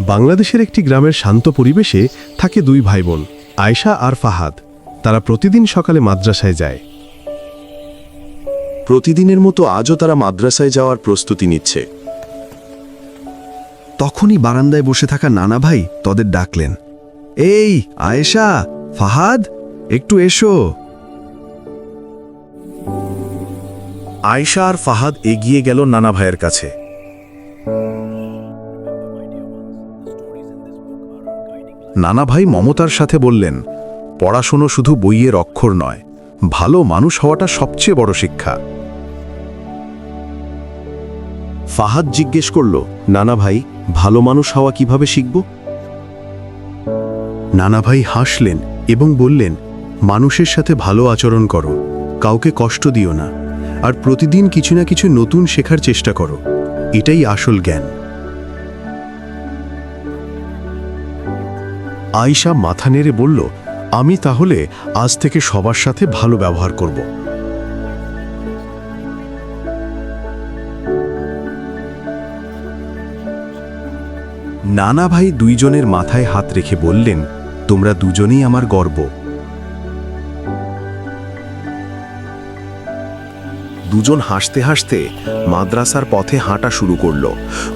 বাংলাদেশের একটি গ্রামের শান্ত পরিবেশে থাকে দুই ভাই বোন আয়শা আর ফাহাদ। তারা প্রতিদিন সকালে মাদ্রাসায় যায়। প্রতিদিনের মতো আজও তারা মাদ্রাসায় যাওয়ার প্রস্তুতি নিচ্ছে। তখনই বারান্দায় বসে থাকা নানা ভাই তাদের ডাকলেন এই আয়েশা ফাহাদ একটু এসো। আয়েশা আর ফাহাদ এগিয়ে গেল নানা ভাইয়ের কাছে। নানা ভাই মমতার সাথে বললেন, পড়াশুনো শুধু বইয়ের অক্ষর নয়, ভালো মানুষ হওয়াটা সবচেয়ে বড় শিক্ষা। ফাহাদ জিজ্ঞেস করল নানা ভাই ভালো মানুষ হওয়া কীভাবে শিখব? নানা ভাই হাসলেন এবং বললেন, মানুষের সাথে ভালো আচরণ করো, কাউকে কষ্ট দিও না, আর প্রতিদিন কিছু না কিছু নতুন শেখার চেষ্টা করো, এটাই আসল জ্ঞান। আয়শা মাথা নেড়ে বলল, আমি তাহলে আজ থেকে সবার সাথে ভালো ব্যবহার করব। নানা ভাই দুইজনের মাথায় হাত রেখে বললেন, তোমরা দুজনেই আমার গর্ব। দুজন হাসতে হাসতে মাদ্রাসার পথে হাঁটা শুরু করল।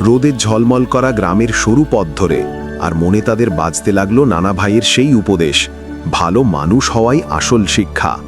রোদের ঝলমল করা গ্রামের সরু পথ ধরে আর মনে তাদের বাজতে লাগল নানা ভাইয়ের সেই উপদেশ ভালো মানুষ হওয়াই আসল শিক্ষা।